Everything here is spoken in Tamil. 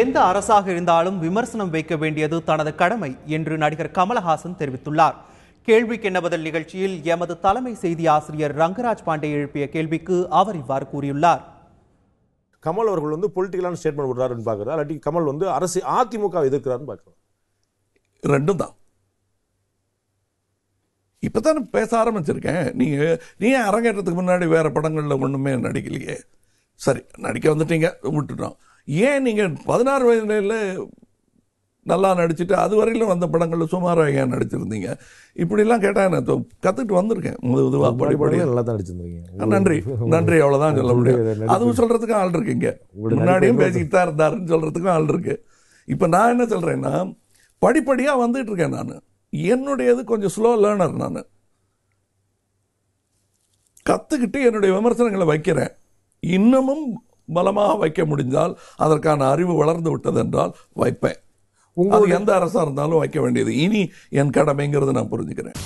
எந்த அரசாக இருந்தாலும் விமர்சனம் வைக்க வேண்டியது தனது கடமை என்று நடிகர் கமலஹாசன் தெரிவித்துள்ளார். கேள்விக்கு என்ன பதில் நிகழ்ச்சியில் எமது தலைமை செய்தி ஆசிரியர் ரங்கராஜ் பாண்டே எழுப்பிய கேள்விக்கு அவர் இவ்வாறு கூறியுள்ளார். கமல் அவர்கள் வந்து பொலிட்டிக்கலான ஸ்டேட்மெண்ட் விடுறாருன்னு பார்க்குறா இல்லாட்டி கமல் வந்து அரசு அதிமுக எதிர்க்கிறாருன்னு பார்க்குறோம் ரெண்டும் தான். இப்பதான் பேச ஆரம்பிச்சிருக்கேன். நீங்க நீ ஏன் அரங்கேற்றத்துக்கு முன்னாடி வேற படங்கள்ல ஒண்ணுமே நடிக்கலையே? சரி நடிக்க வந்துட்டீங்க விட்டுட்டோம். ஏன் நீங்க பதினாறு வயதுல நல்லா நடிச்சுட்டு அது வரையிலும் வந்த படங்கள்ல சுமாராக ஏன் நடிச்சிருந்தீங்க? இப்படிலாம் கேட்டா நான் கத்துட்டு வந்திருக்கேன். முத முதுவா படி படிப்படியா. நல்லா தான் நடிச்சிருந்தீங்க. நன்றி. நன்றி அவ்வளவுதான் சொல்ல முடியும். அதுவும் சொல்றதுக்கு ஆள் இருக்கு இங்க முன்னாடியும் பேசிக்கிட்டு தான் இருந்தாருன்னு சொல்றதுக்கும் ஆள் இருக்கு. இப்ப நான் என்ன சொல்றேன்னா படிப்படியா வந்துட்டு இருக்கேன் நான். என்னுடையது கொஞ்சம் ஸ்லோ லேர்னர் நான். கத்துக்கிட்டு என்னுடைய விமர்சனங்களை வைக்கிறேன். இன்னமும் பலமாக வைக்க முடிந்தால் அதற்கான அறிவு வளர்ந்து விட்டது என்றால் வைப்பேன். அது எந்த அரசா இருந்தாலும் வைக்க வேண்டியது. இனி என் கடமைங்கிறத நான் புரிஞ்சுக்கிறேன்.